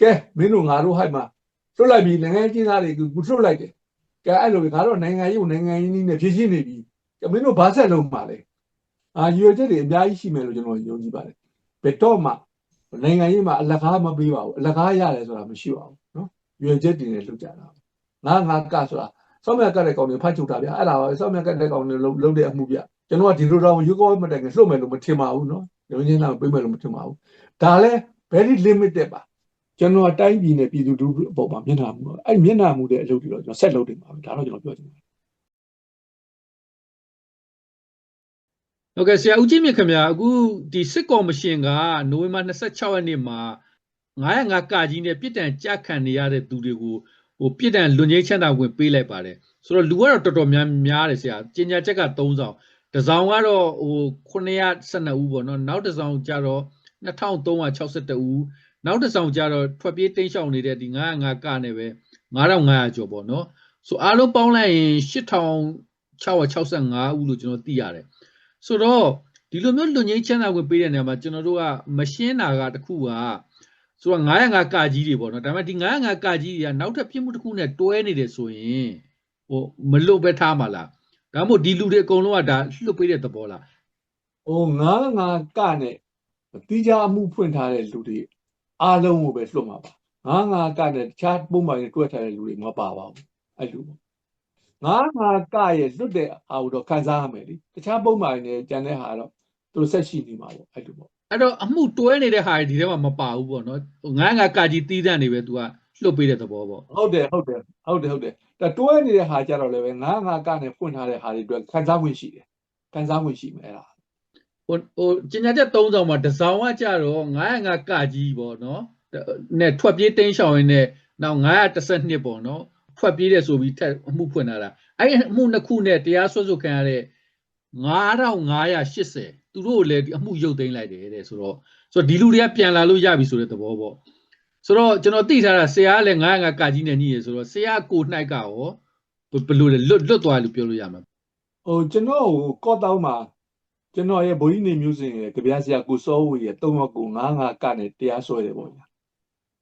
ကဲမင်းတို့ငါတို့ဟိုက်မှာလွတ်လိုက်ပြီနိုင်ငံရေးကျင်းသားတွေကိုလွတ်လိုက်တယ်ကဲအဲ့လိုငါတို့နိုင်ငံရေးကိုနိုင်ငံရေးနည်းနဲ့ဖြည့်ရှင်းနေပြီကဲမင်းတို့ဘာဆက်လုပ်မှာလဲအာရွေချက်တွေအများကြီးရှိမယ်လို့ကျွန်တော်ယုံကြည်ပါတယ်ဘယ်တော့မှနိုင်ငံရေးမှာအလကားမပေးပါဘူးအလကားရတယ်ဆိုတာမရှိပါဘူးနော်ရွေချက်တွေနဲ့လုပ်ကြတာငါငါကဆိုတာစောမြတ်ကတဲ့ကောင်တွေဖတ်ချုပ်တာဗျအဲ့ဒါပါပဲစောမြတ်ကတဲ့ကောင်တွေလုံးတဲ့အမှုဗျကျွန်တော်ကဒီလိုတော့ရုပ်ကောမတိုင်ကလှုပ်မယ်လို့မထင်ပါဘူးနော်ရုံချင်းတော့ပြေးမယ်လို့မထင်ပါဘူးဒါလည်း very limited ပါ ကျွန်တော်တိုင်းပြည်နဲ့ပြည်သူလူထုအပေါ်မှာမျက်နှာမူတော့အဲ့မျက်နှာမူတဲ့အလုပ်တွေတော့ကျွန်တော်ဆက်လုပ်နေပါမယ်ဒါတော့ကျွန်တော်ပြောချင်ပါတယ်ဟုတ်ကဲ့ဆရာဦးကြီးမြင့်ခင်ဗျာအခုဒီစစ်ကော်မရှင်ကနိုဝင်ဘာ26ရက်နေ့မှာ905ကကြီးနဲ့ပြည်တံကြခံနေရတဲ့သူတွေကိုဟိုပြည်တံလွန်ငင်းချမ်းသာဝင်ပေးလိုက်ပါတယ်ဆိုတော့လူကတော့တော်တော်များများတယ်ဆရာကျင်ညာချက်က3ဆောင်တစ်ဆောင်ကတော့ဟို912ဦးပေါ့နော်နောက်တစ်ဆောင်ကျတော့2361ဦး နောက်တစ်ဆောင်ကျတော့ထွက်ပြေးတိမ်းရှောင်နေတဲ့ဒီ905ကနဲ့ပဲ9500ကျော်ပေါ့နော်ဆိုအားလုံးပေါင်းလိုက်ရင်8665ဦးလို့ကျွန်တော်သိရတယ်ဆိုတော့ဒီလိုမျိုးလွန်ငင်းချမ်းသာဝင်ပေးတဲ့နေရာမှာကျွန်တော်တို့ကမရှင်းတာကတစ်ခုကဆိုတော့905ကကြီးတွေပေါ့နော်ဒါပေမဲ့ဒီ905ကကြီးတွေကနောက်ထပ်ပြစ်မှုတစ်ခုနဲ့တွဲနေတယ်ဆိုရင်ဟိုမလွတ်ပဲထားမှာလားဒါမှမဟုတ်ဒီလူတွေအကုန်လုံးကဒါလွတ်ပေးတဲ့သဘောလားဟိုငါးငါကနဲ့တိကျအမှုဖွင့်ထားတဲ့လူတွေ အားလုံးကိုပဲလွှတ်မှာပါငါးငါကနဲ့တခြားပုံမှန်တွေတွေ့ထားတဲ့လူတွေမပါပါဘူးအဲ့လိုပေါ့ငါးငါကရဲ့လွတ်တဲ့အာကိုတော့ခံစားရမယ်လीတခြားပုံမှန်တွေကျန်တဲ့ဟာတော့သူတို့ဆက်ရှိနေမှာပေါ့အဲ့လိုပေါ့အဲ့တော့အမှုတွဲနေတဲ့ဟာတွေဒီထဲမှာမပါဘူးပေါ့နော်905ကကြီးတီးတန့်နေပဲ तू ကလွတ်ပေးတဲ့သဘောပေါ့ဟုတ်တယ်ဟုတ်တယ်ဟုတ်တယ်ဟုတ်တယ်ဒါတွဲနေတဲ့ဟာကြတော့လည်းပဲငါးငါကနဲ့ဖွင့်ထားတဲ့ဟာတွေအတွက်ခံစားဝင်ရှိတယ်ခံစားဝင်ရှိမယ်အဲ့ဒါ ဟိုဟိုကျင်ညာချက်3ဆောင်မှာတစ်ဆောင်ကကြတော့905ကကြီးပေါ့နော်နဲ့ထွက်ပြေးတိမ်းရှောင်ရင်းနဲ့နောက်912ပေါ့နော်ထွက်ပြေးတယ်ဆိုပြီးထက်အမှုဖွင့်လာတာအဲ့ဒီအမှုနှစ်ခုနဲ့တရားစွဲဆိုခံရတဲ့9580သူတို့ကိုလည်းဒီအမှုရုပ်သိမ်းလိုက်တယ်တဲ့ဆိုတော့ဆိုတော့ဒီလူတွေကပြန်လာလို့ရပြီဆိုတဲ့သဘောပေါ့ဆိုတော့ကျွန်တော်သိထားတာဆရာကလည်း905ကကြီးနဲ့ညှိရဆိုတော့ဆရာကိုနှိုက်ကရောဘယ်ဘယ်လိုလဲလွတ်လွတ်သွားတယ်လို့ပြောလို့ရမှာဟိုကျွန်တော်ကိုကော့တောင်းမှာ ကျွန်တော်ရဲ့ဘိုးကြီးနေမျိုးစင်ရဲ့ကြပြဆရာကိုစောဝေရဲ့၃ယောက်ကိုငါးငါကနဲ့တရားစွဲတယ်ပေါ့ဗျာ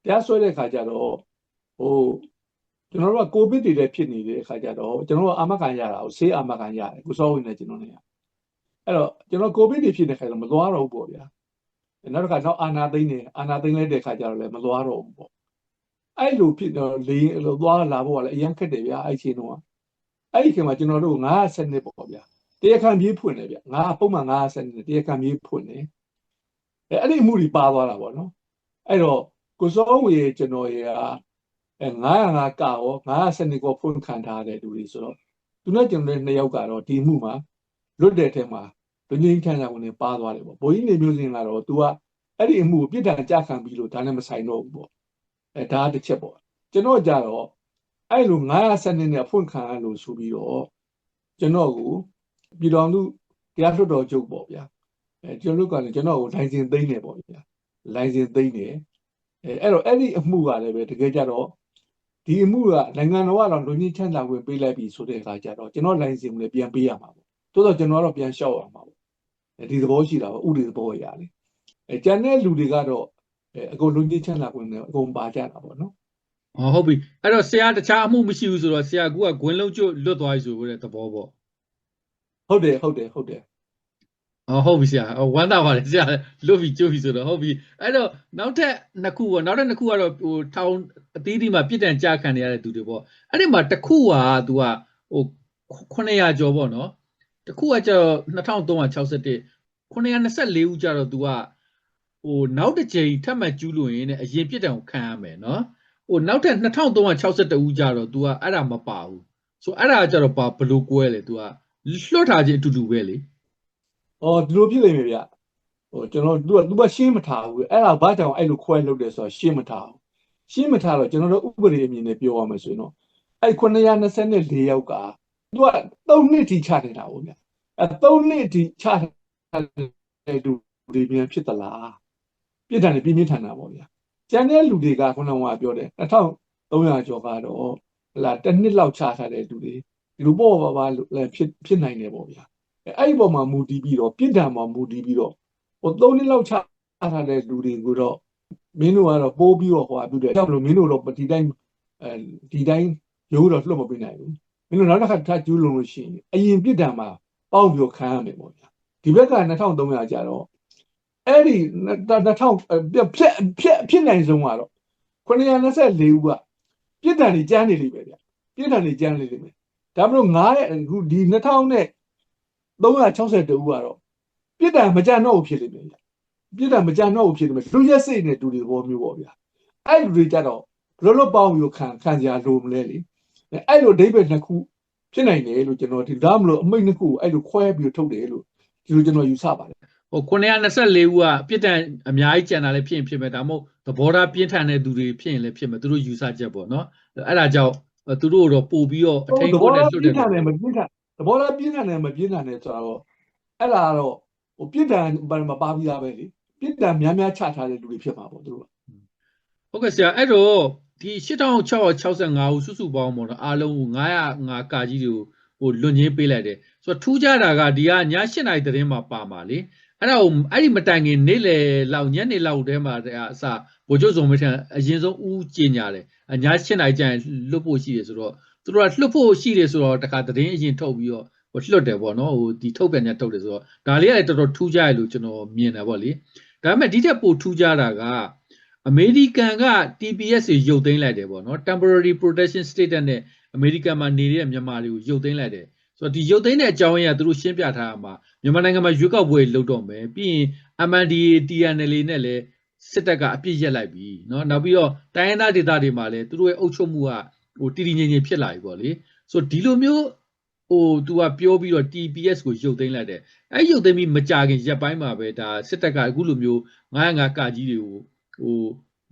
တရားစွဲတဲ့ခါကျတော့ဟိုကျွန်တော်တို့ကကိုဗစ်တွေလည်းဖြစ်နေတဲ့ခါကျတော့ကျွန်တော်တို့အာမခံရတာကိုဆေးအာမခံရတယ်ကိုစောဝေနဲ့ကျွန်တော်နဲ့အဲ့တော့ကျွန်တော်ကိုဗစ်တွေဖြစ်တဲ့ခါကျတော့မသွားတော့ဘူးပေါ့ဗျာနောက်တစ်ခါတော့အာနာသိမ့်နေအာနာသိမ့်လိုက်တဲ့ခါကျတော့လည်းမသွားတော့ဘူးပေါ့အဲ့လိုဖြစ်တော့လေအဲ့လိုသွားလာဖို့ကလည်းအရင်ခက်တယ်ဗျာအဲ့ချိန်တော့အဲ့ဒီခင်မှာကျွန်တော်တို့90စနစ်ပေါ့ဗျာ တရားခံပြေးဖွင့်တယ်ဗျငါပုံမှန်90စနစ်တရားခံပြေးဖွင့်တယ်အဲအဲ့ဒီအမှုတွေပါသွားတာပေါ့နော်အဲ့တော့ကိုစောဝေရဲ့ကျွန်တော်ရဲ့အဲ905ကရော900စနစ်ကိုဖွင့်ခံထားတဲ့လူတွေဆိုတော့သူနဲ့ကျွန်တော်တို့နှစ်ယောက်ကတော့ဒီမှုမှာလွတ်တဲ့ထဲမှာလူငင်းခံရဝင်နေပါသွားတယ်ပေါ့ဘိုးကြီးနေမျိုးစင်ကတော့ तू ကအဲ့ဒီအမှုကိုပြစ်ဒဏ်ကြခံပြီးလို့ဒါနဲ့မဆိုင်တော့ဘူးပေါ့အဲဒါတစ်ချက်ပေါ့ကျွန်တော်ကြတော့အဲ့လို900စနစ်နဲ့အဖွင့်ခံရလို့ဆိုပြီးတော့ကျွန်တော်ကို ပြည်တော်လူတရားလွှတ်တော်ချုပ်ပေါ့ဗျာအဲကျွန်တော်တို့ကလည်းကျွန်တော်ကိုလိုင်စင်သိမ်းတယ်ပေါ့ဗျာလိုင်စင်သိမ်းတယ်အဲအဲ့တော့အဲ့ဒီအမှုကလည်းပဲတကယ်ကြတော့ဒီအမှုကနိုင်ငံတော်ကတော့လူကြီးချမ်းသာဝင်ပေးလိုက်ပြီဆိုတဲ့အခါကျတော့ကျွန်တော်လိုင်စင်ကိုလည်းပြန်ပေးရမှာပေါ့တိုးတော့ကျွန်တော်ကတော့ပြန်လျှောက်ရမှာပေါ့အဲဒီသဘောရှိတာပေါ့ဥပဒေသဘောအရာလေအဲကျန်တဲ့လူတွေကတော့အဲအကုန်လူကြီးချမ်းသာဝင်တယ်အကုန်ပါကြတာပေါ့နော်ဟောဟုတ်ပြီအဲ့တော့ဆရာတခြားအမှုမရှိဘူးဆိုတော့ဆရာကူကဂွင်းလုံးကျွတ်လွတ်သွားပြီဆိုတဲ့သဘောပေါ့ ဟုတ်တယ်ဟုတ်တယ်ဟုတ်တယ်အော်ဟုတ်ပြီဆရာဝမ်းသာပါတယ်ဆရာလွတ်ပြီကျွတ်ပြီဆိုတော့ဟုတ်ပြီအဲ့တော့နောက်ထပ်နှစ်ခုပေါ့နောက်ထပ်နှစ်ခုကတော့ဟိုထောင်အသီးသီးမှာပြစ်ဒဏ်ကြခံနေရတဲ့သူတွေပေါ့အဲ့ဒီမှာတစ်ခုကသူကဟို900ကျော်ပေါ့နော်တစ်ခုကကျတော့2361 924ဦးကျတော့သူကဟိုနောက်တစ်ကြိမ်ထပ်မံကျူးလွန်ရင်လည်းအရင်ပြစ်ဒဏ်ကိုခံရမယ်နော်ဟိုနောက်ထပ်2361ဦးကျတော့ तू ကအဲ့ဒါမပါဘူးဆိုအဲ့ဒါကျတော့ဘာဘလို့ကွဲလဲ तू က လွှတ်ထားခြင်းအတူတူပဲလေ။အော်ဒီလိုဖြစ်နေပြီဗျ။ဟိုကျွန်တော်သူကသူကရှင်းမထားဘူး။အဲ့ဒါဘာကြောင့်အဲ့လိုခွဲလုပ်တယ်ဆိုတော့ရှင်းမထားဘူး။ရှင်းမထားတော့ကျွန်တော်တို့ဥပဒေအမြင်နဲ့ပြောရမယ်ဆိုရင်တော့အဲ့924ယောက်ကသူက3နှစ်ထိချနေတာဟုတ်ဗျ။အဲ့3နှစ်ထိချတဲ့လူတွေပြန်ဖြစ်သလား။ပြစ်ဒဏ်တွေပြင်းပြင်းထန်တာပေါ့ဗျာ။ကျန်တဲ့လူတွေကခုနကပြောတယ်2300ကျော်ကတော့ဟလာတစ်နှစ်လောက်ချထားတဲ့လူတွေ ဒီလိုပေါ့ပါပါလည်းဖြစ်ဖြစ်နိုင်တယ်ပေါ့ဗျာ။အဲ့ဒီပေါ်မှာမူတည်ပြီးတော့ပြစ်ဒဏ်မှာမူတည်ပြီးတော့ဟို၃နှစ်လောက်ချထားတဲ့လူတွေကိုတော့မင်းတို့ကတော့ပိုးပြီးတော့ဟိုအပြုတယ်ကြောက်လို့မင်းတို့တော့ဒီတိုင်းအဲဒီတိုင်းရိုးတော့လွတ်မပေးနိုင်ဘူးမင်းတို့နောက်တစ်ခါထပ်ကျူးလုံလို့ရှိရင်အရင်ပြစ်ဒဏ်မှာပေါက်ပြီးခံရမယ်ပေါ့ဗျာဒီဘက်က2300ကျတော့အဲ့ဒီ2000ဖြက်ဖြက်ဖြစ်နိုင်ဆုံးကတော့924ဦးကပြစ်ဒဏ်တွေကျန်းနေလိမ့်မယ်ဗျာပြစ်ဒဏ်တွေကျန်းနေလိမ့်မယ် ဒါမလို့9ရဲ့အခုဒီ2000နဲ့362ဦးကတော့ပြစ်ဒဏ်မကြံတော့ဘူးဖြစ်လိမ့်မယ်ဗျာပြစ်ဒဏ်မကြံတော့ဘူးဖြစ်လိမ့်မယ်လူရက်စိတ်နဲ့တူတွေဘောမျိုးပေါ့ဗျာအဲ့လူတွေကြတော့ဘယ်လိုလုပ်ပေါင်းပြီးခံခံကြလိုမလဲလေအဲ့လိုဒိဗယ်နှစ်ခုဖြစ်နိုင်တယ်လို့ကျွန်တော်ဒီဒါမလို့အမိတ်နှစ်ခုအဲ့လိုခွဲပြီးထုတ်တယ်လို့ဒီလိုကျွန်တော်ယူဆပါတယ်ဟို924ဦးကပြစ်ဒဏ်အများကြီးကြံတာလည်းဖြစ်ရင်ဖြစ်မယ်ဒါမှမဟုတ်သဘောထားပြင်းထန်တဲ့သူတွေဖြစ်ရင်လည်းဖြစ်မယ်သူတို့ယူဆချက်ပေါ့နော်အဲ့ဒါကြောင့် သူတို့တော့ပို့ပြီးတော့အထိန်ကိုနဲ့လွတ်တယ်ပြင်းထန်တယ်မပြင်းထန်သဘောထားပြင်းထန်တယ်မပြင်းထန်တယ်ဆိုတော့အဲ့ဒါတော့ဟိုပြစ်ဒဏ်မပါပြီးသားပဲလေပြစ်ဒဏ်များများချထားတဲ့လူတွေဖြစ်မှာပေါ့သူတို့ဟုတ်ကဲ့ဆရာအဲ့တော့ဒီ8665ဦးစုစုပေါင်းပေါ့နော်အားလုံး905ကာကြီးတွေကိုဟိုလွန်ငင်းပေးလိုက်တယ်ဆိုတော့ထူးခြားတာကဒီကည8နာရီသတင်းမှာပါမှာလေအဲ့ဒါကိုအဲ့ဒီမတိုင်ခင်နေ့လေလောက်ညနေလောက်တဲမှာအစ ဗိုလ်ချုပ်စုံမထန်အရင်ဆုံးဦးကျင်ညာတယ်ည8နာရီကျရင်လွတ်ဖို့ရှိတယ်ဆိုတော့သူတို့ကလွတ်ဖို့ရှိတယ်ဆိုတော့တခါသတင်းအရင်ထုတ်ပြီးတော့ဟိုလွတ်တယ်ပေါ့နော်ဟိုဒီထုတ်ပြန်ချက်ထုတ်တယ်ဆိုတော့ဒါလေးကလည်းတော်တော်ထူးခြားရလို့ကျွန်တော်မြင်တယ်ပေါ့လေဒါပေမဲ့ဒီထက်ပိုထူးခြားတာကအမေရိကန်က TPS ကိုရုပ်သိမ်းလိုက်တယ်ပေါ့နော် temporary protection status နဲ့အမေရိကန်မှာနေတဲ့မြန်မာတွေကိုရုပ်သိမ်းလိုက်တယ်ဆိုတော့ဒီရုပ်သိမ်းတဲ့အကြောင်းအရာသူတို့ရှင်းပြထားတာမှာမြန်မာနိုင်ငံမှာရွေးကောက်ပွဲလုပ်တော့မယ်ပြီးရင် MNDAA TNLA နဲ့လည်း စစ်တပ်ကအပြစ်ရက်လိုက်ပြီเนาะနောက်ပြီးတော့တိုင်းရင်းသားဒေသတွေမှာလည်းသူတို့ရဲ့အုပ်ချုပ်မှုကဟိုတည်တည်ငြိမ်ငြိမ်ဖြစ်လာပြီပေါ့လေဆိုတော့ဒီလိုမျိုးဟိုသူကပြောပြီးတော့ TPS ကိုရုပ်သိမ်းလိုက်တယ်အဲရုပ်သိမ်းပြီးမကြခင်ရက်ပိုင်းမှာပဲဒါစစ်တပ်ကအခုလိုမျိုး905ကကြီးတွေကိုဟို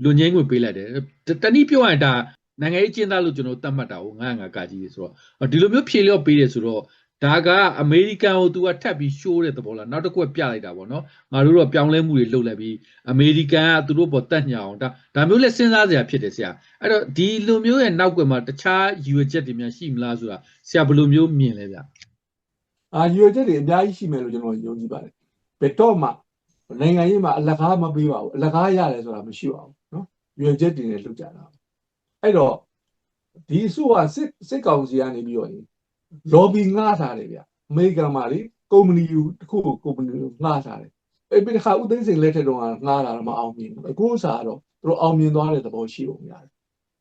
လွန်ငင်းငွေပေးလိုက်တယ်တနည်းပြောရင်ဒါနိုင်ငံရေးကျင်းသားလို့ကျွန်တော်သတ်မှတ်တာကို905ကကြီးတွေဆိုတော့ဒီလိုမျိုးဖြေလျော့ပေးတယ်ဆိုတော့ ဒါကအမေရိကန်ကိုသူကထပ်ပြီးရှိုးတဲ့သဘောလားနောက်တစ်ခုပြလိုက်တာပေါ့နော်ငါတို့တော့ပြောင်းလဲမှုတွေလုပ်လိုက်ပြီးအမေရိကန်ကသူတို့ပေါ်တက်ညအောင်ဒါဒါမျိုးလဲစဉ်းစားစရာဖြစ်တယ်ဆရာအဲ့တော့ဒီလိုမျိုးရဲ့နောက်ကွယ်မှာတခြားယူရချက်တွေများရှိမလားဆိုတာဆရာဘယ်လိုမျိုးမြင်လဲဗျအာရွေချက်တွေအများကြီးရှိမယ်လို့ကျွန်တော်ယုံကြည်ပါတယ်ဘယ်တော့မှနိုင်ငံရေးမှာအလကားမပေးပါဘူးအလကားရတယ်ဆိုတာမရှိပါဘူးနော်ရွေချက်တွေနဲ့လုပ်ကြတာအဲ့တော့ဒီအစိုးရစစ်စစ်ကောင်စီကနေပြီးတော့ lobby ငှားထားတယ်ဗျအမေရိကန်မှာလေကုမ္ပဏီတခုကိုကုမ္ပဏီကိုငှားထားတယ်အဲ့ဒီခါဥသိမ်းစိန်လက်ထက်တုန်းကငှားတာတော့မအောင်မြင်ဘူးအခုစားတော့သူတို့အောင်မြင်သွားတဲ့သဘောရှိပုံရတယ်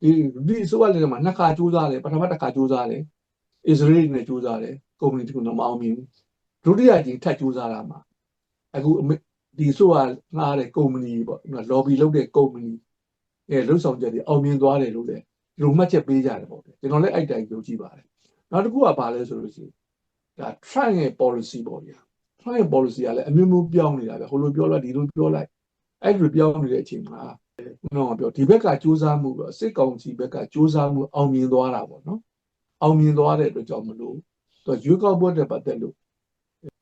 ဒီဒီအစိုးရလက်ထက်မှာနှစ်ခါကြိုးစားတယ်ပထမတစ်ခါကြိုးစားတယ်အစ္စရေးနဲ့ကြိုးစားတယ်ကုမ္ပဏီတခုတော့မအောင်မြင်ဘူးဒုတိယကြိမ်ထပ်ကြိုးစားတာမှာအခုဒီအစိုးရငှားတဲ့ကုမ္ပဏီပေါ့ lobby လုပ်တဲ့ကုမ္ပဏီအဲလုံဆောင်ချက်တွေအောင်မြင်သွားတယ်လို့လည်းဒီလိုမှတ်ချက်ပေးကြတယ်ပေါ့ကျွန်တော်လည်းအဲ့တိုင်ယုံကြည်ပါတယ် နောက်တစ်ခုကဘာလဲဆိုလို့ရှိရင်ဒါ Trump ရဲ့ policy ပေါ့ဗျာ Trump ရဲ့ policy ကလည်းအမျိုးမျိုးပြောင်းနေတာဗျဟိုလိုပြောလိုက်ဒီလိုပြောလိုက်အဲ့လိုပြောင်းနေတဲ့အချိန်မှာကျွန်တော်ပြောဒီဘက်ကစူးစမ်းမှုတော့စစ်ကောင်စီဘက်ကစူးစမ်းမှုအောင်မြင်သွားတာပေါ့နော်အောင်မြင်သွားတဲ့အတွက်ကြောင့်မလို့သူရွေးကောက်ပွဲနဲ့ပတ်သက်လို့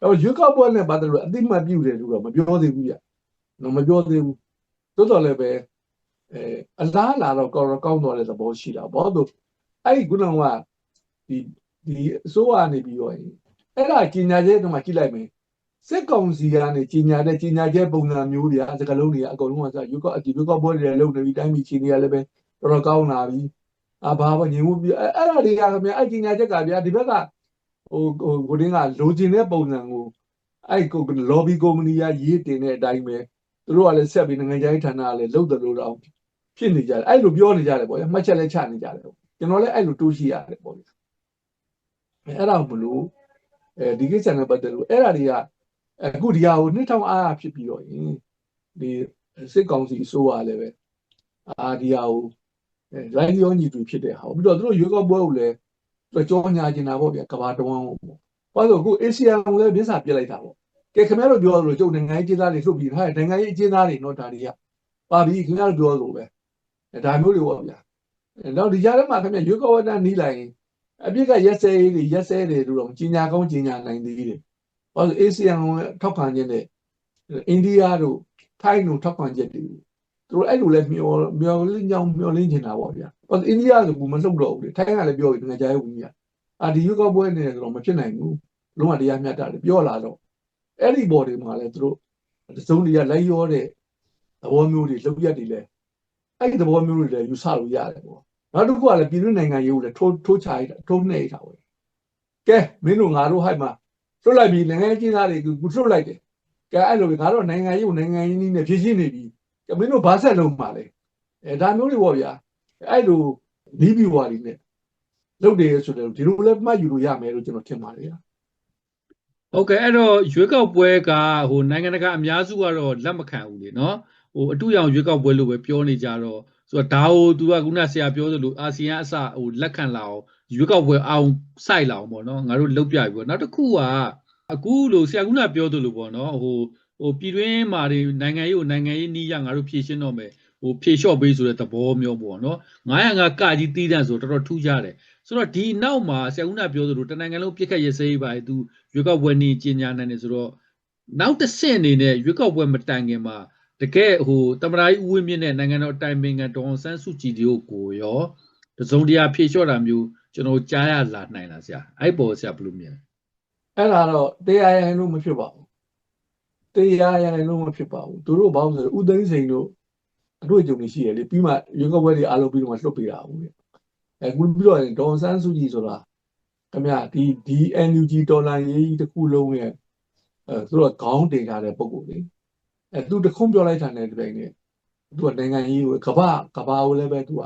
အဲ့ရွေးကောက်ပွဲနဲ့ပတ်သက်လို့အသိမှတ်ပြုတယ်လို့တော့မပြောသေးဘူးဗျနော်မပြောသေးဘူးတိုးတော်လည်းပဲအဲအလားလာတော့ကောကောင်းသွားတဲ့သဘောရှိတာဘောတော့အဲ့ဒီခုနကဒီ ဒီအစိုးရနေပြီးတော့အဲ့ဒါကြီးညာချက်တော့မှကြည့်လိုက်မယ်စစ်ကောင်စီကနေကြီးညာတဲ့ကြီးညာချက်ပုံစံမျိုးတွေအစကလုံးတွေအကုန်လုံးကစယူကောဒီဘကောပွဲတွေလုံနေပြီးတိုင်းပြည်ချီနေရလည်းပဲတော်တော်ကောင်းလာပြီအဘာဘညင်မှုပြအဲ့အဲ့ဒါတွေကခင်ဗျအဲ့ကြီးညာချက်ကဗျာဒီဘက်ကဟိုဟိုကိုတင်းကလိုချင်တဲ့ပုံစံကိုအဲ့ကို lobby company ကရေးတင်တဲ့အတိုင်းပဲသူတို့ကလည်းဆက်ပြီးနိုင်ငံခြားရေးဌာနကလည်းလုပ်တယ်လို့တော့ဖြစ်နေကြတယ်အဲ့လိုပြောနေကြတယ်ပေါ့မှတ်ချက်လည်းချနေကြတယ်ကျွန်တော်လည်းအဲ့လိုတိုးရှိရတယ်ပေါ့ဗျာ အဲ့ဒါမလို့အဲဒီကိစ္စနဲ့ပတ်သက်လို့အဲ့ဒါတွေကအခုဒီဟာကိုနှစ်ထောင်အားအဖြစ်ပြီးတော့ရင်ဒီစစ်ကောင်စီအစိုးရလည်းပဲအာဒီဟာကိုလိုင်းရောညီတူဖြစ်တဲ့ဟာပြီးတော့သူတို့ရွေးကောက်ပွဲကိုလည်းသူကြောညာကျင်တာပေါ့ဗျာကဘာတဝန်းကိုပေါ့ဘာလို့အခု ASEAN ကိုလည်းမျက်စာပြစ်လိုက်တာပေါ့ကဲခင်ဗျားတို့ပြောလို့ကျုပ်နိုင်ငံရေးအကျဉ်းသားတွေထုတ်ပြီးဟာနိုင်ငံရေးအကျဉ်းသားတွေနော်ဒါတွေကပါပြီခင်ဗျားတို့ပြောလို့ပဲဒါမျိုးတွေပေါ့ဗျာနောက်ဒီကြားထဲမှာခင်ဗျာရွေးကောက်ပွဲတန်းနီးလိုက်ရင် အပြစ်ကရက်စဲတွေရက်စဲတယ်လို့တော့ကြီးညာကောင်းကြီးညာနိုင်သေးတယ်။ဘာလို့ ASEAN ကိုထောက်ခံခြင်းနဲ့အိန္ဒိယတို့ထိုင်းတို့ထောက်ခံချက်တွေသူတို့အဲ့လိုလဲမျောမျောလင်းကြောင်မျောလင်းနေတာပေါ့ဗျာ။ဘာလို့အိန္ဒိယကဘူးမလှုပ်တော့ဘူးလေ။ထိုင်းကလည်းပြောပြီးငကြဲဝင်ကြီး။အာဒီရွေးကောက်ပွဲနေတယ်ဆိုတော့မဖြစ်နိုင်ဘူး။လုံးဝတရားမျှတတယ်ပြောလာတော့အဲ့ဒီဘော်တွေမှာလဲသူတို့သုံးတွေကလိုက်ရောတဲ့သဘောမျိုးတွေလုပ်ရက်တွေလဲအဲ့ဒီသဘောမျိုးတွေလည်းယူဆလို့ရတယ်ပေါ့ နောက်တစ်ခုကလည်းပြည်တွင်းနိုင်ငံရေးကိုလည်းထိုးထိုးချလိုက်တာထိုးနှိပ်တာပဲကဲမင်းတို့ငါတို့ဟိုက်မှာလွတ်လိုက်ပြီနိုင်ငံရေးကျင်းသားတွေကိုလွတ်လိုက်တယ်ကဲအဲ့လိုပဲငါတို့နိုင်ငံရေးကိုနိုင်ငံရေးနည်းနဲ့ဖြည့်ရှင်းနေပြီကဲမင်းတို့ဘာဆက်လုပ်မှာလဲအဲဒါမျိုးတွေပေါ့ဗျာအဲ့လိုနီးပြီးွားတွေနဲ့လုပ်တယ်ဆိုတော့ဒီလိုလည်းမှတ်ယူလို့ရမယ်လို့ကျွန်တော်ထင်ပါတယ်ဗျာဟုတ်ကဲ့အဲ့တော့ရွေးကောက်ပွဲကဟိုနိုင်ငံတကာအများစုကတော့လက်မခံဘူးလေနော်ဟိုအတူရောင်ရွေးကောက်ပွဲလို့ပဲပြောနေကြတော့ ဆိုတော့ဒါဟိုသူကခုနဆရာပြောသလိုအာဆီယံအစဟိုလက်ခံလာအောင်ရွေးကောက်ပွဲအောင်စိုက်လာအောင်ပေါ့နော်ငါတို့လုတ်ပြပြီပေါ့နောက်တစ်ခုကအခုလို့ဆရာခုနပြောသလိုပေါ့နော်ဟိုဟိုပြည်တွင်းမှာတွေနိုင်ငံရေးကိုနိုင်ငံရေးနီးရငါတို့ဖြည့်ရှင်းတော့မယ်ဟိုဖြည့်လျှော့ပေးဆိုတဲ့သဘောမျိုးပေါ့နော်905ကကြီးတီးတန့်ဆိုတော်တော်ထူးကြတယ်ဆိုတော့ဒီနောက်မှာဆရာခုနပြောသလိုတနိုင်ငံလုံးပြစ်ခတ်ရစေးပါသူရွေးကောက်ပွဲနေကြီးညာနိုင်တယ်ဆိုတော့နောက်တစ်ဆင့်အနေနဲ့ရွေးကောက်ပွဲမတိုင်ခင်မှာ တကယ်ဟိုတမရာကြီးဦးဝင်းမြင့်နဲ့နိုင်ငံတော်အတိုင်ပင်ခံဒေါအောင်ဆန်းစုကြည်တို့ကိုရောတစုံတရာဖြေလျှော့တာမျိုးကျွန်တော်ကြားရလာနိုင်လားဆရာအဲ့ပေါ်ဆရာဘယ်လိုမြင်လဲအဲ့ဒါတော့တရားရရင်လို့မဖြစ်ပါဘူးတရားရရင်လို့မဖြစ်ပါဘူးသူတို့ဘာလို့လဲဆိုတော့ဥသိမ်းစိန်တို့အတွေ့အကြုံတွေရှိရလေပြီးမှရွေးကောက်ပွဲတွေအားလုံးပြီးတော့မှလွတ်ပေးတာဘူးလေအခုပြီးတော့ဒေါန်ဆန်းစုကြည်ဆိုတာခင်ဗျဒီဒီ NUG ဒေါ်လာရေးတစ်ခုလုံးရဲ့အဲသူတို့ခေါင်းတင်ထားတဲ့ပုံကိုလေ အဲသူတခုံးပြောလိုက်တာနဲ့တပြိုင်နက်သူကနိုင်ငံရေးကိုကဘာကဘာကိုလည်းပဲသူက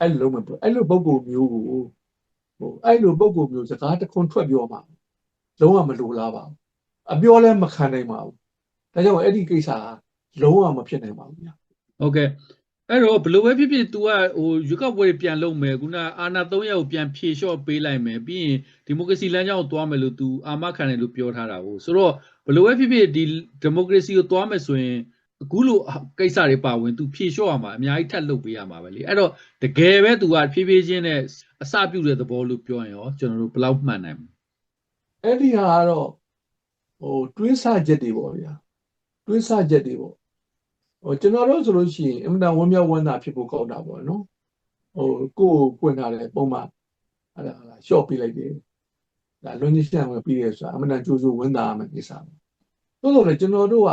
အဲ့လိုလုံးမပြောအဲ့လိုပုံကိုမျိုးကိုဟိုအဲ့လိုပုံကိုမျိုးစကားတခွန်းထွက်ပြောမှာလုံးဝမလိုလားပါဘူးအပြောလဲမခံနိုင်ပါဘူးဒါကြောင့်အဲ့ဒီကိစ္စကလုံးဝမဖြစ်နိုင်ပါဘူးဗျာဟုတ်ကဲ့အဲ့တော့ဘယ်လိုပဲဖြစ်ဖြစ် तू ကဟိုရွေးကောက်ပွဲပြန်လုပ်မယ်ခုနအာဏာ၃ရက်ကိုပြန်ဖြေလျှော့ပေးလိုက်မယ်ပြီးရင်ဒီမိုကရေစီလမ်းကြောင်းကိုသွားမယ်လို့ तू အာမခံတယ်လို့ပြောထားတာကိုဆိုတော့ ဘယ်လိုပဲဖြစ်ဖြစ်ဒီဒီမိုကရေစီကိုသွားမယ်ဆိုရင်အခုလိုကိစ္စတွေပါဝင် तू ဖြေလျှော့ရမှာအများကြီးထပ်လုပ်ပေးရမှာပဲလေအဲ့တော့တကယ်ပဲ तू ကဖြည်းဖြည်းချင်းနဲ့အစပြုတဲ့သဘောလို့ပြောရင်ရောကျွန်တော်တို့ဘယ်လောက်မှန်နိုင်မလဲအဲ့ဒီဟာကတော့ဟိုတွေးဆချက်တွေပေါ့ဗျာတွေးဆချက်တွေပေါ့ဟိုကျွန်တော်တို့ဆိုလို့ရှိရင်အမှန်တန်ဝမ်းမြောက်ဝမ်းသာဖြစ်ဖို့ကောက်တာပေါ့နော်ဟိုကိုယ်ကိုပွင့်ထားတဲ့ပုံမှန်အဲ့ဒါဟာလားရှော့ပြလိုက်တယ် ဒါလွန်ကြီးရှံဝင်ပြီးရဲဆိုတာအမှန်တန်ကြိုးစိုးဝမ်းသာရမယ်ကိစ္စပေါ့သို့တော်လည်းကျွန်တော်တို့က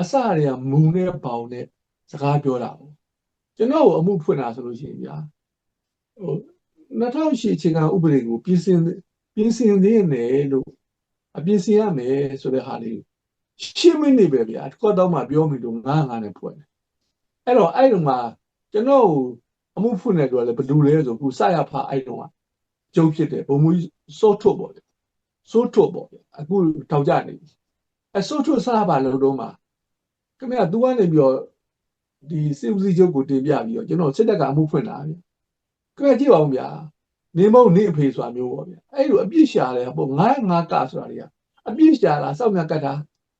အစတွေကမုံနဲ့ပေါင်နဲ့စကားပြောတာပေါ့ကျွန်တော်ကိုအမှုဖွင့်တာဆိုလို့ရှိရင်ဗျာဟို2008ချိန်ကဥပဒေကိုပြင်ဆင်ပြင်ဆင်သေးတယ်လို့အပြင်ဆင်ရမယ်ဆိုတဲ့ဟာလေးရှင်းမနေပဲဗျာကော့တော့မှပြောမိလို့ငါးငါးနဲ့ဖွင့်တယ်အဲ့တော့အဲ့လိုမှကျွန်တော်အမှုဖွင့်တဲ့အတွက်လည်းဘယ်လိုလဲဆိုခုစရဖအဲ့တော့ကျု ပ်ဖြစ်တယ်ဘုံမူစိုးထုတ်ပေါ့လေစိုးထုတ်ပေါ့အခုထောက်ကြနေပြီအဲစိုးထုတ်စရပါလို့တော့မှခင်ဗျာ तू ကနေပြီးတော့ဒီစစ်ဦးစီးချုပ်ကိုတင်ပြပြီးတော့ကျွန်တော်စစ်တပ်ကအမှုဖွင့်တာဗျခင်ဗျာကြည့်ပါဦးဗျာနေမုံနေအဖေဆိုတာမျိုးပေါ့ဗျာအဲ့လိုအပြစ်ရှာတယ်ပေါ့ငါငါကဆိုတာတွေကအပြစ်ရှာတာစောက်မြတ်ကတ်တာ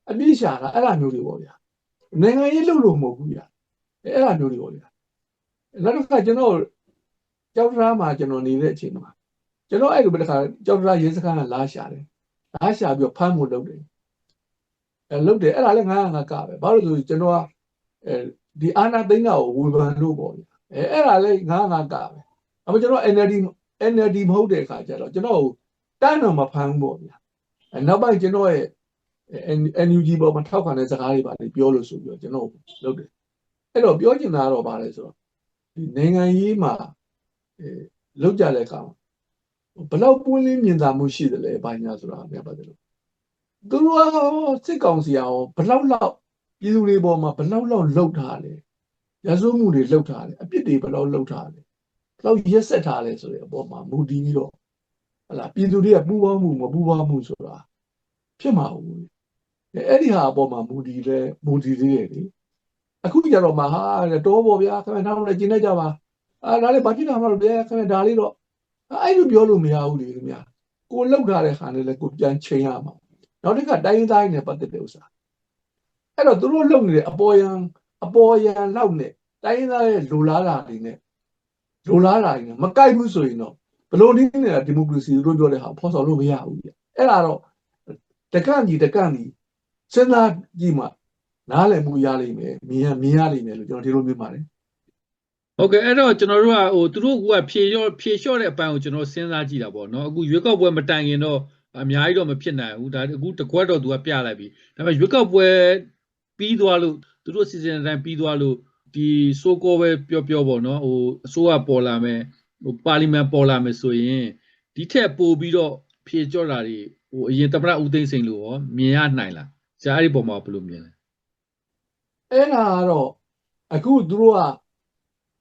အပြစ်ရှာတာအဲ့လိုမျိုးတွေပေါ့ဗျာနိုင်ငံရေးလုပ်လို့မဟုတ်ဘူးဗျာအဲ့လိုမျိုးတွေပေါ့ဗျာနောက်တစ်ခါကျွန်တော်ကြောက်တရားမှာကျွန်တော်နေတဲ့အချိန်မှာ ကျွန်တော်အဲ့လိုပဲတစ်ခါကြောက်တရားရဲစခန်းကလာရှာတယ်လာရှာပြီးတော့ဖမ်းဖို့လုပ်တယ်အဲ့လုပ်တယ်အဲ့ဒါလည်းငါငါကပဲဘာလို့လဲဆိုကျွန်တော်ကအဲဒီအာနာသိန်းကကိုဝေဖန်လို့ပေါ့ဗျာအဲအဲ့ဒါလည်းငါငါကပဲအမကျွန်တော် NLD NLD မဟုတ်တဲ့အခါကျတော့ကျွန်တော်ကိုတန်းတော်မဖမ်းဘူးပေါ့ဗျာအဲနောက်ပိုင်းကျွန်တော်ရဲ့ NUG ပေါ်မှာထောက်ခံတဲ့စကားတွေပါလေပြောလို့ဆိုပြီးတော့ကျွန်တော်လုပ်တယ်အဲ့တော့ပြောချင်တာတော့ဗါလဲဆိုတော့ဒီနိုင်ငံရေးမှာအဲလောက်ကြတဲ့အခါမှာ ဘလောက်ပွင့်လင်းမြင်သာမှုရှိတယ်လဲဘာညာဆိုတာများပါတယ်လို့သူတို့ကစစ်ကောင်စီအောင်ဘလောက်လောက်ပြည်သူတွေပေါ်မှာဘလောက်လောက်လှုပ်ထားလဲရဆိုးမှုတွေလှုပ်ထားတယ်အပြစ်တွေဘလောက်လှုပ်ထားလဲလောက်ရက်ဆက်ထားလဲဆိုတဲ့အပေါ်မှာမူတည်ပြီးတော့ဟလာပြည်သူတွေကပူပေါင်းမှုမပူပေါင်းမှုဆိုတာဖြစ်မှာဘူးအဲ့ဒီဟာအပေါ်မှာမူတည်လဲမူတည်သေးတယ်လေအခုကြတော့မှဟာတော့ပေါ့ဗျာခင်ဗျာနောက်လည်းကျင်းလိုက်ကြပါအာဒါလည်းဘာဖြစ်တာမှလို့ဗျာခင်ဗျာဒါလေးတော့ အဲ့လိုပြောလို့မရဘူးလေခင်ဗျာကိုလောက်ထားတဲ့ခါနဲ့လည်းကိုပြန်ချိန်ရမှာနောက်တစ်ခါတိုင်းရင်းသားနဲ့ပတ်သက်တဲ့ဥစ္စာအဲ့တော့သူတို့လုံနေတဲ့အပေါ်ယံအပေါ်ယံလောက်နဲ့တိုင်းရင်းသားရဲ့လိုလားတာတွေနဲ့လိုလားတာတွေနဲ့မကိုက်ဘူးဆိုရင်တော့ဘလို့နည်းနဲ့ဒီမိုကရေစီတို့ပြောတဲ့ဟာဖော်ဆောင်လို့မရဘူးပြအဲ့ဒါတော့တကန့်ကြီးတကန့်ကြီးစဉ်းစားကြည့်မှနားလည်မှုရလိမ့်မယ်မြင်ရမြင်ရလိမ့်မယ်လို့ကျွန်တော်ဒီလိုမြင်ပါတယ် ဟုတ်ကဲ့အဲ့တော့ကျွန်တော်တို့ကဟိုသူတို့ကဖြေလျော့ဖြေလျှော့တဲ့အပိုင်းကိုကျွန်တော်စဉ်းစားကြည့်တာပေါ့နော်အခုရွေးကောက်ပွဲမတိုင်ခင်တော့အများကြီးတော့မဖြစ်နိုင်ဘူးဒါအခုတကွက်တော့သူကပြလိုက်ပြီဒါပေမဲ့ရွေးကောက်ပွဲပြီးသွားလို့သူတို့စီစဉ်တဲ့အတိုင်းပြီးသွားလို့ဒီဆိုကောပဲပြောပြောပေါ့နော်ဟိုအစိုးရပေါ်လာမယ်ဟိုပါလီမန်ပေါ်လာမယ်ဆိုရင်ဒီထက်ပိုပြီးတော့ဖြေကြော့တာတွေဟိုအရင်သမ္မတဦးသိန်းစိန်လို့ရောမြင်ရနိုင်လားဆရာအဲ့ဒီပုံမှာဘယ်လိုမြင်လဲအဲ့ဒါကတော့အခုသူတို့က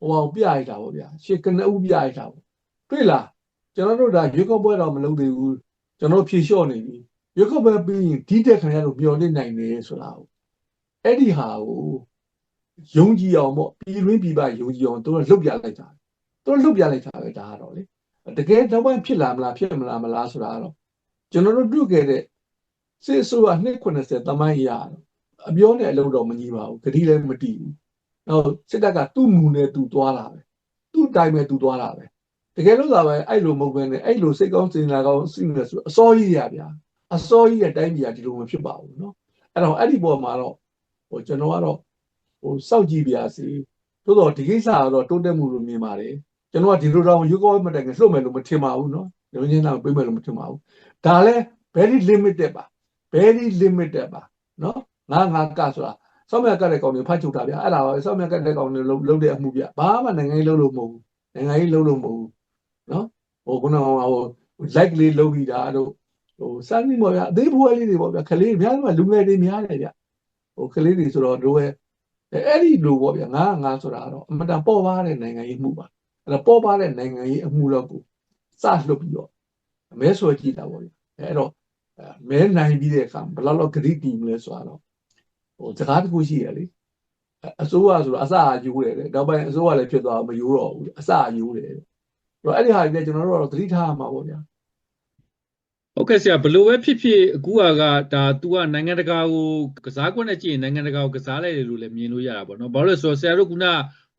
ဟိုအောင်ပြရတာပေါ့ဗျာရှေကနဦးပြရတာပေါ့တွေ့လားကျွန်တော်တို့ဒါရွေးကောက်ပွဲတော့မလုပ်သေးဘူးကျွန်တော်ဖြေလျှော့နေပြီရွေးကောက်ပွဲပြီးရင်ဒီတက်ခံရလို့မျောလင့်နိုင်တယ်ဆိုတာကိုအဲ့ဒီဟာကိုယုံကြည်အောင်ပေါ့ပြည်တွင်းပြည်ပယုံကြည်အောင်သူတို့လှုပ်ပြလိုက်တာသူတို့လှုပ်ပြလိုက်တာပဲဒါကတော့လေတကယ်တော့ဘာဖြစ်လာမလားဖြစ်မလားမလားဆိုတာကတော့ကျွန်တော်တို့တွေ့ခဲ့တဲ့စစ်အစိုးရ290တမိုင်းရတော့အပြောနဲ့အလုပ်တော့မညီပါဘူးဂတိလည်းမတီးဘူး နောက်စစ်တပ်ကသူ့မူနဲ့သူသွားတာပဲသူ့အတိုင်းပဲသူသွားတာပဲတကယ်လို့သာပဲအဲ့လိုမဟုတ်ဘဲနဲ့အဲ့လိုစိတ်ကောင်းစင်လာကောင်းစိနေဆိုအစောကြီးရဗျာအစောကြီးရဲ့တိုင်းပြည်ကဒီလိုမဖြစ်ပါဘူးเนาะအဲ့တော့အဲ့ဒီပေါ်မှာတော့ဟိုကျွန်တော်ကတော့ဟိုစောက်ကြည့်ပြရစီသို့တော့ဒီကိစ္စကတော့တိုးတက်မှုလို့မြင်ပါတယ်ကျွန်တော်ကဒီလိုတော့ယူကောမတိုင်ကလှုပ်မယ်လို့မထင်ပါဘူးเนาะရုံချင်းတော့ပြေးမယ်လို့မထင်ပါဘူးဒါလည်း very limited ပါ very limited ပါเนาะငါငါကဆိုတာ စောင့်မြတ်ကတဲ့ကောင်တွေဖတ်ချုပ်တာဗျအဲ့ဒါပဲစောင့်မြတ်ကတဲ့ကောင်တွေလုံးလုံးတဲ့အမှုဗျဘာမှနိုင်ငံရေးလုံးလို့မဟုတ်ဘူးနိုင်ငံရေးလုံးလို့မဟုတ်ဘူးနော်ဟိုခုနကဟို like လေးလုံးပြီးတာတို့ဟိုစမ်းပြီးပေါ့ဗျအသေးဘွယ်လေးတွေပေါ့ဗျခလေးအများကြီးကလူငယ်တွေများတယ်ဗျဟိုခလေးတွေဆိုတော့တို့ရဲ့အဲ့ဒီလိုပေါ့ဗျငါငါဆိုတာတော့အမတန်ပေါ်ပါတဲ့နိုင်ငံရေးမှုပါအဲ့တော့ပေါ်ပါတဲ့နိုင်ငံရေးအမှုတော့ကိုစလှုပ်ပြီးတော့မဲဆွဲကြည့်တာပေါ့ဗျအဲ့တော့မဲနိုင်ပြီးတဲ့အခါဘယ်လောက်လောက်ဂရိတီမလဲဆိုတော့ ဟိုစကားတစ်ခုရှိရလေအစိုးရဆိုတော့အစအယူတယ်လေနောက်ပိုင်းအစိုးရလည်းဖြစ်သွားမယူတော့ဘူးအစအယူတယ်အဲ့တော့အဲ့ဒီဟာတွေကျွန်တော်တို့ကတော့သတိထားရမှာပေါ့ဗျာဟုတ်ကဲ့ဆရာဘယ်လိုပဲဖြစ်ဖြစ်အခုကကဒါ तू ကနိုင်ငံတကာကိုကစားကွက်နဲ့ကြည့်ရင်နိုင်ငံတကာကိုကစားလိုက်တယ်လို့လည်းမြင်လို့ရတာပေါ့နော်ဘာလို့လဲဆိုတော့ဆရာတို့က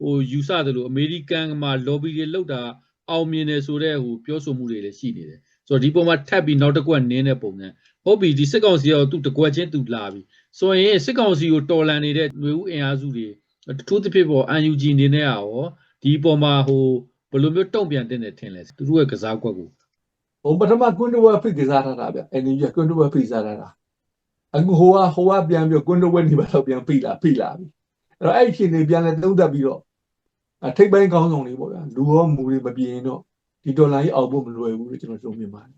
ဟိုယူဆတယ်လို့အမေရိကန်မှာ lobby တွေလောက်တာအောင်မြင်တယ်ဆိုတဲ့ဟိုပြောဆိုမှုတွေလည်းရှိနေတယ် ဆိုတော့ဒီပုံမှာထပ်ပြီးနောက်တစ်ကွက်နင်းတဲ့ပုံစံဟုတ်ပြီဒီစစ်ကောင်စီရောသူတကွက်ချင်းသူလာပြီဆိုရင်စစ်ကောင်စီကိုတော်လန်နေတဲ့ຫນွေဦးအင်အားစုတွေတထိုးတစ်ဖြစ်ပေါ် UNG နေနဲ့ရောဒီပုံမှာဟိုဘယ်လိုမျိုးတုံ့ပြန်တင်တယ်ထင်လဲသူတို့ရဲ့ကစားကွက်ကိုဟိုပထမကွန်းတဝက်ဖိတ်ကစားထားတာဗျအဲ့ဒီကကွန်းတဝက်ဖိတ်စားထားတာအခုဟိုကဟိုကပြန်ပြီးကွန်းတဝက်နေပါတော့ပြန်ဖိလာဖိလာပြီအဲ့တော့အဲ့ဒီချိန်နေပြန်လဲသုံးသပ်ပြီးတော့ထိတ်ပိုင်းကောင်းဆောင်တွေပေါ့ဗျာလူရောမူတွေမပြင်းတော့ ဒီဒေါ်လာကြီးအောက်ဖို့မလွယ်ဘူးလို့ကျွန်တော်ပြောမြင်ပါတယ်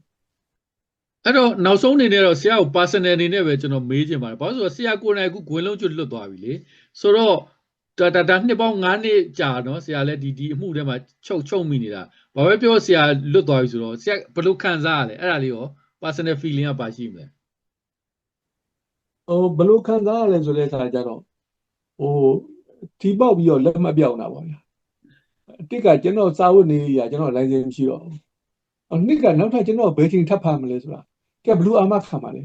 အဲ့တော့နောက်ဆုံးအနေနဲ့တော့ဆရာကို personal အနေနဲ့ပဲကျွန်တော်မေးချင်ပါတယ်ဘာလို့ဆိုတော့ဆရာကိုယ်တိုင်အခုဂွင်လုံးကျွတ်လွတ်သွားပြီလေဆိုတော့ဒါဒါဒါနှစ်ပေါင်း9နှစ်ကြာနော်ဆရာလည်းဒီဒီအမှုထဲမှာချုပ်ချုပ်မိနေတာဘာပဲပြောဆရာလွတ်သွားပြီဆိုတော့ဆရာဘယ်လိုခံစားရလဲအဲ့ဒါလေးရော personal feeling ကပါရှိမလဲဟိုဘယ်လိုခံစားရလဲဆိုတဲ့အခါကျတော့ဟိုဒီပေါက်ပြီးတော့လက်မပြောင်းတာပေါ့ဗျာ အတိတ်ကကျွန်တော်စာဝတ်နေရကျွန်တော်လိုင်စင်မရှိတော့ဘူးအနှစ်ကနောက်ထပ်ကျွန်တော်ဘယ်ချိန်ထပ်ဖမ်းမလဲဆိုတာကဲဘလူးအာမခံပါလေ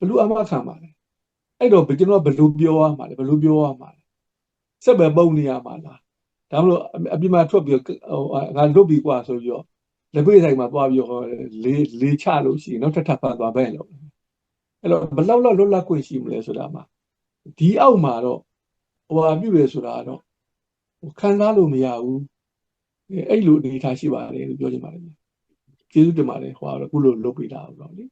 ဘလူးအာမခံပါလေအဲ့တော့ကျွန်တော်ဘလူးပြောရမှာလေဘလူးပြောရမှာလေစက်ပဲပုံနေရမှာလားဒါမလို့အပြင်မှာထွက်ပြီးဟိုငါလွတ်ပြီးกว่าဆိုပြီးတော့လက်ပိတ်ဆိုင်မှာသွားပြီးတော့လေးလေးချလို့ရှိရင်နောက်ထပ်ထပ်ဖမ်းသွားပဲလို့ အဲ့တော့ဘလောက်လောက်လွတ်လပ်ခွင့်ရှိမလဲဆိုတာမှာဒီအောက်မှာတော့ဟိုဟာပြုရဆိုတာတော့ဟို ခံစားလို့မရဘူးအဲ့လိုအနေထားရှိပါတယ်လို့ပြောချင်ပါတယ်ကျေးဇူးတင်ပါတယ်ဟိုကတော့ခုလိုလုပ်ပေးတာတော့လေ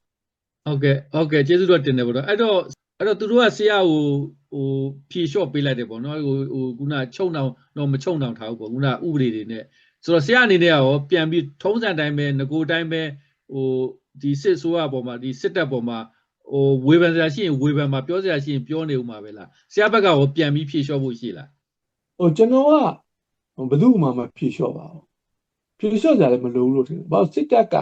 ဟုတ်ကဲ့ဟုတ်ကဲ့ကျေးဇူးတော်တင်တယ်ပေါ့နော်အဲ့တော့အဲ့တော့သူတို့ကဆရာကိုဟိုဖြေလျှော့ပေးလိုက်တယ်ပေါ့နော်ဟိုဟိုခုနချုံတောင်တော့မချုံတောင်ထားဘူးပေါ့ခုနဥပဒေတွေနဲ့ဆိုတော့ဆရာအနေနဲ့ရောပြန်ပြီးထုံးစံတိုင်းပဲငကိုတိုင်းပဲဟိုဒီစစ်ဆိုးရပေါ်မှာဒီစစ်တပ်ပေါ်မှာဟိုဝေဖန်စရာရှိရင်ဝေဖန်မှာပြောစရာရှိရင်ပြောနေဦးမှာပဲလားဆရာဘက်ကရောပြန်ပြီးဖြေလျှော့ဖို့ရှိလား ဟိုကျွန်တော်ကဘယ်သူမှမဖြေလျှော့ပါဘူးဖြေလျှော့ကြလည်းမလိုဘူးလို့ထင်တယ်ဘာလို့စစ်တပ်က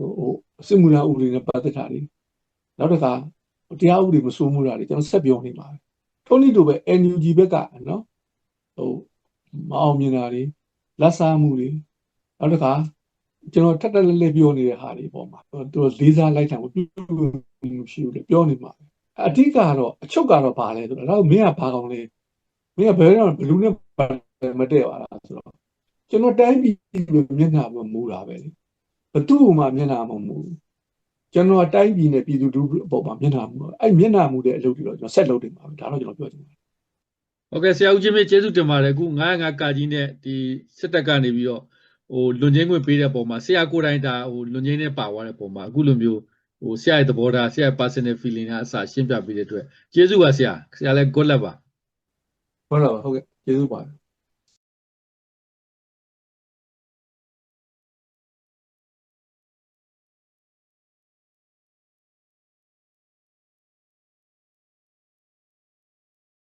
ဟိုစစ်မှုထမ်းဥပဒေနဲ့ပတ်သက်တာတွေနောက်တစ်ခါတရားဥပဒေမစိုးမှုတာတွေကျွန်တော်ဆက်ပြောနေပါပဲထုံးနည်းတူပဲ NUG ဘက်ကနော်ဟိုမအောင်မြင်တာတွေလက်စားမှုတွေနောက်တစ်ခါကျွန်တော်ထက်တက်လက်လက်ပြောနေတဲ့ဟာတွေပေါ့မှာသူလေးစားလိုက်တာကိုပြုမှုရှိဘူးလေပြောနေမှာအဓိကတော့အချုပ်ကတော့ဘာလဲဆိုတော့တော့မင်းကဘာကောင်းလဲ မင်းကဘယ်တော့ဘလူးနဲ့မတည့်ပါလားဆိုတော့ကျွန်တော်တိုင်းပြည်မျက်နှာမမူတာပဲလေဘသူ့မှမျက်နှာမမူကျွန်တော်တိုင်းပြည်နဲ့ပြည်သူလူထုအပေါ်မှာမျက်နှာမူအဲ့မျက်နှာမူတဲ့အလုပ်တွေတော့ကျွန်တော်ဆက်လုပ်နေပါမယ်ဒါတော့ကျွန်တော်ပြောချင်ပါတယ်ဟုတ်ကဲ့ဆရာဦးချင်းမေကျေးဇူးတင်ပါတယ်အခု905ကာကြီးနဲ့ဒီစစ်တပ်ကနေပြီးတော့ဟိုလွန်ချင်းခွင့်ပေးတဲ့ပုံမှာဆရာကိုယ်တိုင်ဒါဟိုလွန်ချင်းနဲ့ပါသွားတဲ့ပုံမှာအခုလိုမျိုးဟိုဆရာရဲ့သဘောထားဆရာရဲ့ personal feeling ကအစရှင်းပြပေးတဲ့အတွက်ကျေးဇူးပါဆရာဆရာလည်း good luck ပါ ဟုတ်လားဟုတ်ကဲ့ကျေးဇူးပါတယ်